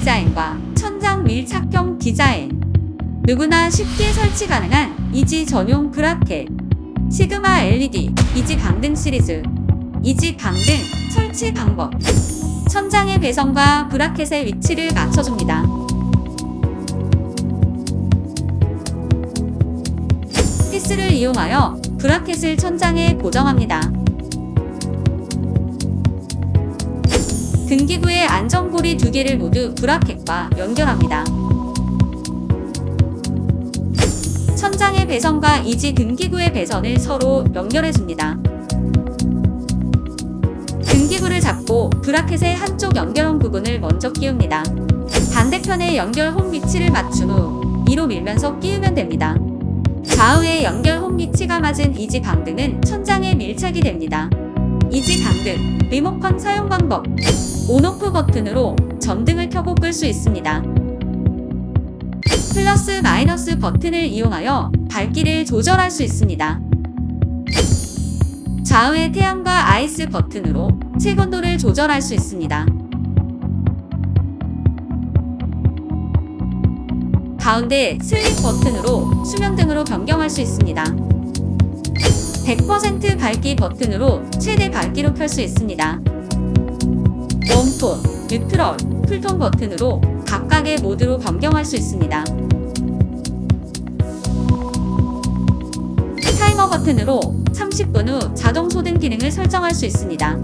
디자인과 천장 밀착형 디자인. 누구나 쉽게 설치 가능한 이지 전용 브라켓. 시그마 LED 이지 강등 시리즈. 이지 강등 설치 방법. 천장의 배선과 브라켓의 위치를 맞춰줍니다. 피스를 이용하여 브라켓을 천장에 고정합니다. 등기부의 안전고리 두 개를 모두 브라켓과 연결합니다. 천장의 배선과 이지 등기구의 배선을 서로 연결해줍니다. 등기구를 잡고 브라켓의 한쪽 연결원 부분을 먼저 끼웁니다. 반대편의 연결 홈 위치를 맞춘 후 2로 밀면서 끼우면 됩니다. 좌우의 연결 홈 위치가 맞은 이지 강등은 천장에 밀착이 됩니다. 이지 강등, 리모컨 사용 방법. 온오프 버튼으로 전등을 켜고 끌 수 있습니다. 플러스 마이너스 버튼을 이용하여 밝기를 조절할 수 있습니다. 좌우의 태양과 아이스 버튼으로 채건도를 조절할 수 있습니다. 가운데 슬립 버튼으로 수면 등으로 변경할 수 있습니다. 100% 밝기 버튼으로 최대 밝기로 켤 수 있습니다. 웜톤, 뉴트럴, 쿨톤 버튼으로 각각의 모드로 변경할 수 있습니다. 타이머 버튼으로 30분 후 자동 소등 기능을 설정할 수 있습니다.